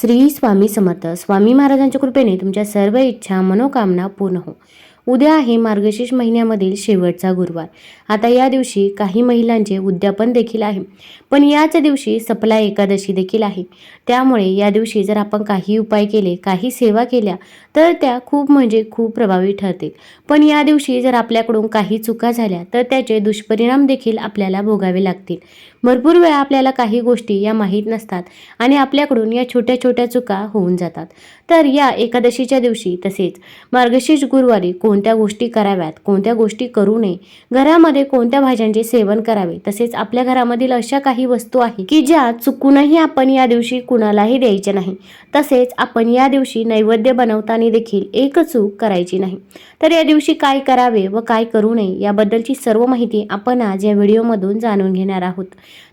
श्री स्वामी समर्थ. स्वामी महाराजांच्या कृपेने तुमच्या सर्व इच्छा मनोकामना पूर्ण हो. उद्या आहे मार्गशीर्ष महिन्यामधील शेवटचा गुरुवार. आता या दिवशी काही महिलांचे उद्यापन देखील आहे. पण याच दिवशी सपला एकादशी देखील आहे. त्यामुळे या दिवशी जर आपण काही उपाय केले काही सेवा केल्या तर त्या खूप म्हणजे खूप प्रभावी ठरतील. पण या दिवशी जर आपल्याकडून काही चुका झाल्या तर त्याचे दुष्परिणाम देखील आपल्याला भोगावे लागतील. भरपूर वेळा आपल्याला काही गोष्टी या माहीत नसतात आणि आपल्याकडून या छोट्या छोट्या चुका होऊन जातात. तर या एकादशीच्या दिवशी तसेच मार्गशीर्ष गुरुवारी कोणत्या गोष्टी कराव्यात कोणत्या गोष्टी करू नये घरामध्ये कोणत्या भाज्यांचे सेवन करावे तसेच आपल्या घरामधील अशा काही वस्तू आहे की ज्या चुकूनही आपण या दिवशी कुणालाही द्यायच्या नाही. तसेच आपण या दिवशी नैवेद्य बनवताना देखील एक चूक करायची नाही. तर या दिवशी काय करावे व काय करू नये याबद्दलची सर्व माहिती आपण आज या व्हिडिओमधून जाणून घेणार आहोत.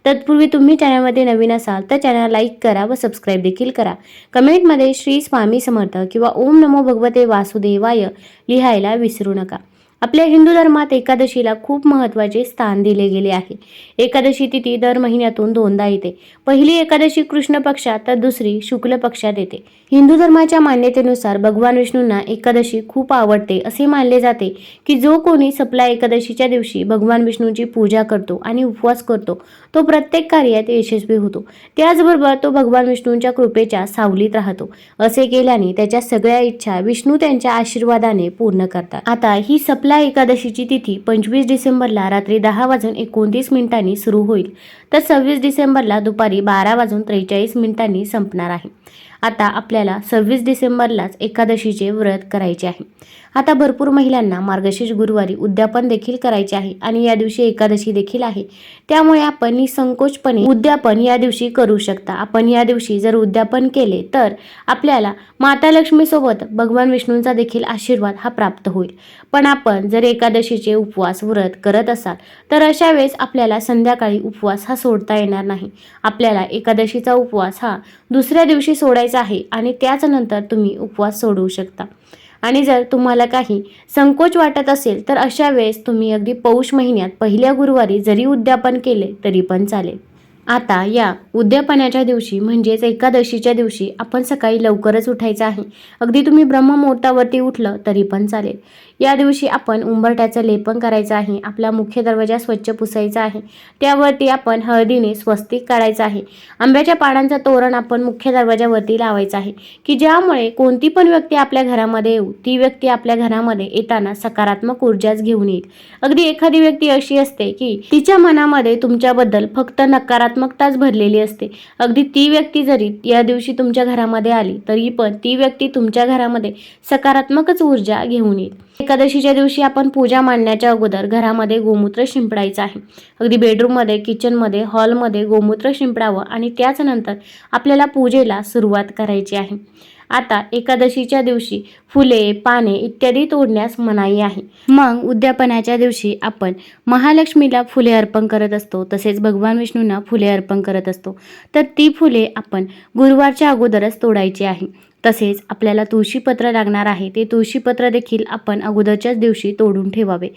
तत्पूर्वी तुम्ही चॅनलमध्ये नवीन असाल तर चॅनल लाईक करा व सबस्क्राईब देखील करा. कमेंटमध्ये श्री स्वामी समर्थ किंवा ओम नमो भगवते वासुदेवाय लिहायला विसरू नका. आपल्या हिंदू धर्मात एकादशीला खूप महत्त्वाचे स्थान दिले गेले आहे. एकादशी तिथी दर महिन्यातून दोनदा येते. पहिली एकादशी कृष्ण पक्षात तर दुसरी शुक्ल पक्षात येते. हिंदू धर्माच्या मान्यतेनुसार भगवान विष्णूंना एकादशी खूप आवडते असे मानले जाते की जो कोणी सपला एकादशीच्या दिवशी भगवान विष्णूंची पूजा करतो आणि उपवास करतो तो प्रत्येक कार्यात यशस्वी होतो. त्याचबरोबर तो भगवान विष्णूंच्या कृपेच्या सावलीत राहतो. असे केल्याने त्याच्या सगळ्या इच्छा विष्णू त्यांच्या आशीर्वादाने पूर्ण करतात. आता ही सप सपला एकादशीची तिथी पंचवीस डिसेंबरला रात्री दहा वाजून एकोणतीस मिनिटांनी सुरू होईल. तर सव्वीस डिसेंबरला दुपारी बारा वाजून त्रेचाळीस मिनिटांनी संपणार आहे. आता आपल्याला सव्वीस डिसेंबरलाच एकादशीचे व्रत करायचे आहे. आता भरपूर महिलांना मार्गशीर्ष गुरुवारी उद्यापन देखील करायचे आहे आणि या दिवशी एकादशी देखील आहे. त्यामुळे आपण निसंकोचपणे उद्यापन या दिवशी करू शकता. आपण या दिवशी जर उद्यापन केले तर आपल्याला माता लक्ष्मीसोबत भगवान विष्णूंचा देखील आशीर्वाद हा प्राप्त होईल. पण आपण जर एकादशीचे उपवास व्रत करत असाल तर अशा वेळेस आपल्याला संध्याकाळी उपवास हा सोडता येणार नाही. आपल्याला एकादशीचा उपवास हा दुसऱ्या दिवशी सोडायचा आहे आणि त्याच नंतर तुम्ही उपवास सोडवू शकता. आणि जर तुम्हाला काही संकोच वाटत असेल तर अशा वेळेस तुम्ही अगदी पौष महिन्यात पहिल्या गुरुवारी जरी उद्यापन केले तरी पण चालेल. आता या उद्यापनाच्या दिवशी म्हणजेच एकादशीच्या दिवशी आपण सकाळी लवकरच उठायचं आहे. अगदी तुम्ही ब्रह्ममुहूर्तावरती उठलं तरी पण चालेल. या दिवशी आपण उंबरट्याचं लेपन करायचं आहे. आपला मुख्य दरवाजा स्वच्छ पुसायचा आहे. त्यावरती आपण हळदीने स्वस्तिक काढायचं आहे. आंब्याच्या पानांचं तोरण आपण मुख्य दरवाजावरती लावायचं आहे. की ज्यामुळे कोणती पण व्यक्ती आपल्या घरामध्ये येऊ ती व्यक्ती आपल्या घरामध्ये येताना सकारात्मक ऊर्जाच घेऊन येईल. अगदी एखादी व्यक्ती अशी असते की तिच्या मनामध्ये तुमच्याबद्दल फक्त नकारात्मकताच भरलेली असते. अगदी ती व्यक्ती जरी या दिवशी तुमच्या घरामध्ये आली तरी पण ती व्यक्ती तुमच्या घरामध्ये सकारात्मकच ऊर्जा घेऊन येईल. एकादशीच्या दिवशी आपण पूजा मांडण्याच्या अगोदर घरामध्ये गोमूत्र शिंपडायचं आहे. अगदी बेडरूममध्ये किचनमध्ये हॉलमध्ये गोमूत्र शिंपडावं आणि त्याच नंतर आपल्याला पूजेला सुरुवात करायची आहे. आता एकादशीच्या दिवशी फुले पाने इत्यादी तोडण्यास मनाई आहे. मग उद्यापनाच्या दिवशी आपण महालक्ष्मीला फुले अर्पण करत असतो. तसेच भगवान विष्णूंना फुले अर्पण करत असतो. तर ती फुले आपण गुरुवारच्या अगोदरच तोडायची आहे. तसेच आपल्याला तुळशीपत्र लागणार आहे ते तुळशीपत्र देखील आपण अगोदरच्याच दिवशी तोडून ठेवावे.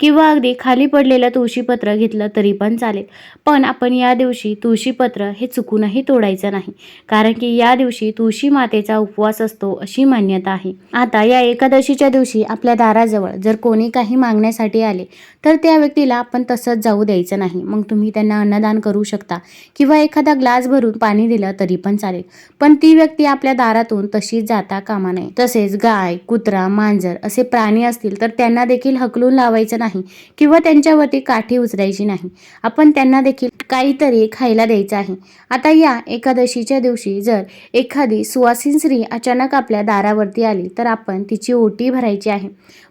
किंवा अगदी खाली पडलेलं तुळशीपत्र घेतलं तरी पण चालेल. पण आपण या दिवशी तुळशीपत्र हे चुकूनही तोडायचं नाही. कारण की या दिवशी तुळशी मातेचा उपवास असतो अशी मान्यता आहे. आता या एकादशीच्या दिवशी आपल्या दाराजवळ जर कोणी काही मागण्यासाठी आले तर त्या व्यक्तीला आपण तसंच जाऊ द्यायचं नाही. मग तुम्ही त्यांना अन्नदान करू शकता. किंवा एखादा ग्लास भरून पाणी दिलं तरी पण चालेल. पण ती व्यक्ती आपल्या दारातून कशी जाता कामा नये. तसेच गाय कुत्रा मांजर असे प्राणी असतील तर त्यांना देखील हकलून लावायचं नाही किंवा त्यांच्यावरती काठी उचलायची नाही. आपण त्यांना देखील काहीतरी खायला द्यायचं आहे. आता या एकादशीच्या दिवशी जर एखादी सुवासीन स्त्री अचानक आपल्या दारावरती आली तर आपण तिची ओटी भरायची आहे.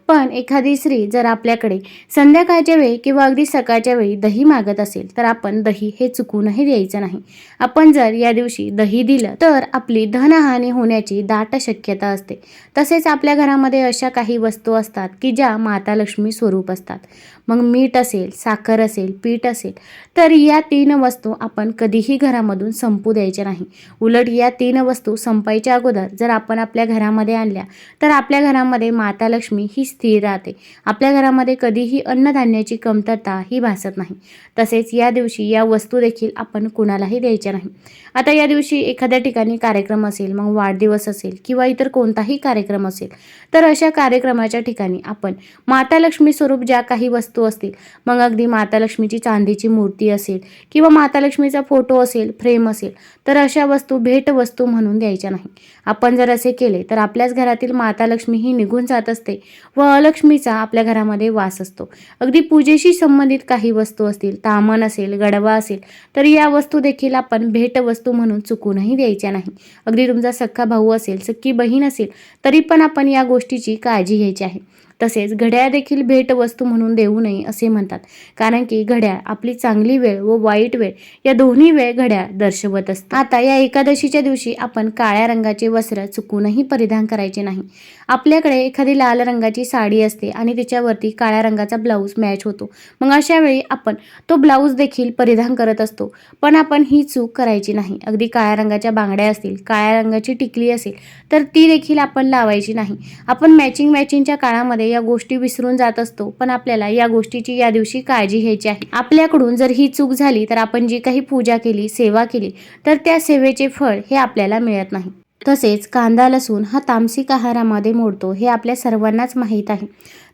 पण एखादी स्त्री जर आपल्याकडे संध्याकाळच्या वेळी किंवा अगदी सकाळच्या वेळी दही मागत असेल तर आपण दही हे चुकूनही द्यायचं नाही. आपण जर या दिवशी दही दिलं तर आपली धनहानी होण्याची दाट शक्यता असते. तसेच आपल्या घरामध्ये अशा काही वस्तू असतात की ज्या माता लक्ष्मी स्वरूप असतात. मग मीठ असेल साखर असेल पीठ असेल तर या तीन वस्तू आपण कधीही घरामधून संपू द्यायच्या नाही. उलट या तीन वस्तू संपायच्या अगोदर जर आपण आपल्या घरामध्ये आणल्या तर आपल्या घरामध्ये माता लक्ष्मी ही स्थिर राहते. आपल्या घरामध्ये कधीही अन्नधान्याची कमतरता ही भासत नाही. तसेच या दिवशी या वस्तू देखील आपण कुणालाही द्यायच्या नाही. आता या दिवशी एखाद्या ठिकाणी कार्यक्रम असेल मग वाढदिवस असेल किंवा इतर कोणताही कार्यक्रम असेल तर अशा कार्यक्रमाच्या ठिकाणी आपण माता लक्ष्मी स्वरूप ज्या काही वस्तू असतील. मग अगदी माता लक्ष्मीची चांदीची मूर्ती असेल किंवा माता लक्ष्मीचा फोटो असेल फ्रेम असेल तर अशा वस्तू भेटवस्तू म्हणून द्यायच्या नाही. आपण जर असे केले तर आपल्याच घरातील माता लक्ष्मी ही निघून जात असते व अलक्ष्मीचा आपल्या घरामध्ये वास असतो. अगदी पूजेशी संबंधित काही वस्तू असतील तामण असेल गडवा असेल तर या वस्तू देखील आपण भेटवस्तू म्हणून चुकूनही द्यायच्या नाही. अगदी तुमचा सख्खा भाऊ असेल सख्खी बहीण असेल तरी पण आपण या गोष्टीची काळजी घ्यायची आहे. तसेच घड्याळ देखील भेटवस्तू म्हणून देऊ नये असे म्हणतात. कारण की घड्याळ आपली चांगली वेळ व वाईट वेळ या दोन्ही वेळ घड्याळ दर्शवत असते आता या एकादशीच्या दिवशी आपण काळ्या रंगाचे वस्त्र चुकूनही परिधान करायचे नाही. आपल्याकडे एखादी लाल रंगाची साडी असते आणि त्याच्यावरती काळ्या रंगाचा ब्लाऊज मॅच होतो. मग अशा वेळी आपण तो ब्लाऊज देखील परिधान करत असतो. पण आपण ही चूक करायची नाही. अगदी काळ्या रंगाच्या बांगड्या असतील काळ्या रंगाची टिकली असेल तर ती देखील आपण लावायची नाही. आपण मॅचिंग मॅचिंगच्या काळामध्ये या गोष्टी विसरून जात असतो पण आपल्याला या गोष्टीची या दिवशी काळजी घ्यायची आहे. आपल्याकडून जर ही चूक झाली तर आपण जी काही पूजा केली सेवा केली तर त्या सेवेचे फळ हे आपल्याला मिळत नाही. तसेच कांदा लसूण हा तामसिक आहारामध्ये मोडतो हे आपल्या सर्वांनाच माहीत आहे.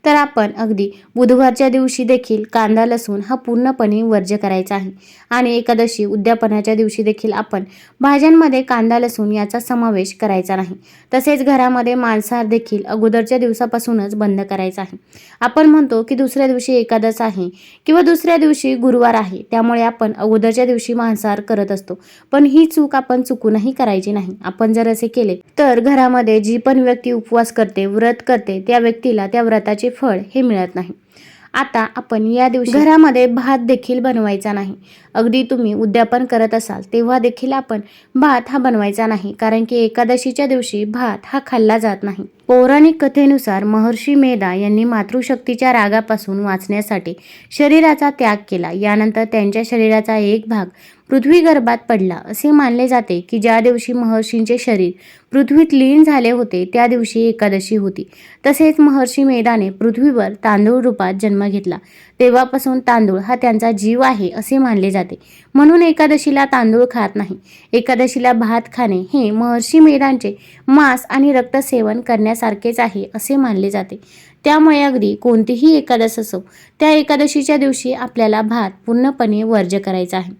तर आपण अगदी बुधवारच्या दिवशी देखील कांदा लसूण हा पूर्णपणे वर्ज्य करायचा आहे. आणि एकादशी उद्यापनाच्या दिवशी देखील आपण भाज्यांमध्ये कांदा लसूण याचा समावेश करायचा नाही. तसेच घरामध्ये मांसाहार देखील अगोदरच्या दिवसापासूनच बंद करायचा आहे. आपण म्हणतो की दुसऱ्या दिवशी एकादश आहे किंवा दुसऱ्या दिवशी गुरुवार आहे त्यामुळे आपण अगोदरच्या दिवशी मांसाहार करत असतो. पण ही चूक आपण चुकूनही करायची नाही. आपण जर असे केले तर घरामध्ये जी पण व्यक्ती उपवास करते व्रत करते त्या व्यक्तीला त्या व्रताचे फळ हे मिळत नाही. आता आपण या दिवशी घरामध्ये भात देखील बनवायचा नाही. अगदी तुम्ही उद्यापन करत असाल तेव्हा देखील आपण भात हा बनवायचा नाही कारण की एकादशीच्या दिवशी भात हा खाल्ला जात नाही. पौराणिक कथेनुसार महर्षी मेधा यांनी मातृशक्तीच्या रागापासून वाचण्यासाठी शरीराचा त्याग केला. यानंतर त्यांच्या शरीराचा एक भाग पृथ्वी गर्भात पडला. असे मानले जाते की ज्या दिवशी महर्षींचे शरीर पृथ्वीत लीन झाले होते त्या दिवशी एकादशी होती. तसेच महर्षी मेधाने पृथ्वीवर तांदूळ रूपात जन्म घेतला. तेव्हापासून तांदूळ हा त्यांचा जीव आहे असे मानले जाते. म्हणून एकादशीला तांदूळ खात नाही. एकादशीला भात खाणे हे महर्षी मेधांचे मांस आणि रक्तसेवन करण्यास झाल्यासारखेच आहे असे मानले जाते. त्यामुळे अगदी कोणतीही एकादश असो त्या एकादशीच्या दिवशी आपल्याला भात पूर्णपणे वर्ज्य करायचा आहे.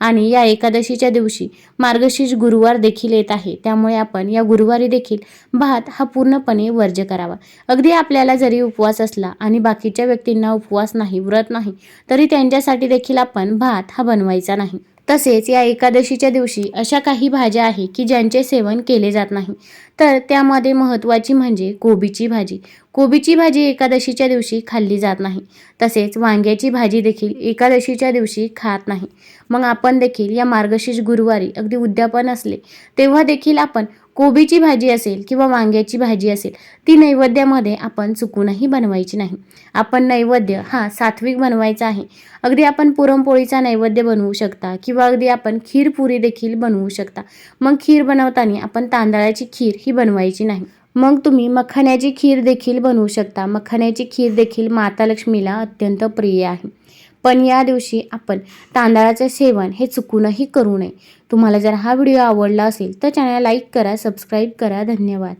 आणि या एकादशीच्या दिवशी मार्गशीर्ष गुरुवार देखील येत आहे. त्यामुळे आपण या गुरुवारी देखील भात हा पूर्णपणे वर्ज्य करावा. अगदी आपल्याला जरी उपवास असला आणि बाकीच्या व्यक्तींना उपवास नाही व्रत नाही तरी त्यांच्यासाठी देखील आपण भात हा बनवायचा नाही. तसेच या एकादशीच्या दिवशी अशा काही भाज्या आहे की ज्यांचे सेवन केले जात नाही. तर त्यामध्ये महत्त्वाची म्हणजे कोबीची भाजी. कोबीची भाजी एकादशीच्या दिवशी खाल्ली जात नाही. तसेच वांग्याची भाजी देखील एकादशीच्या दिवशी खात नाही. मग आपण देखील या मार्गशीर्ष गुरुवारी अगदी उद्यापन असले तेव्हा देखील आपण कोबीची भाजी असेल किंवा वांग्याची भाजी असेल ती नैवेद्यामध्ये आपण चुकूनही बनवायची नाही. आपण नैवेद्य हा सात्विक बनवायचा आहे. अगदी आपण पुरणपोळीचा नैवेद्य बनवू शकता किंवा अगदी आपण खीरपुरी देखील बनवू शकता. मग खीर बनवताना आपण तांदळाची खीर ही बनवायची नाही. मग तुम्ही मखाण्याची खीर देखील बनवू शकता. मखाण्याची खीर देखील माता लक्ष्मीला अत्यंत प्रिय आहे. पण या दिवशी आपण तांदळाचे सेवन हे चुकूनही करू नये. तुम्हाला जर हा व्हिडिओ आवडला असेल तर चॅनल लाईक करा सबस्क्राईब करा. धन्यवाद.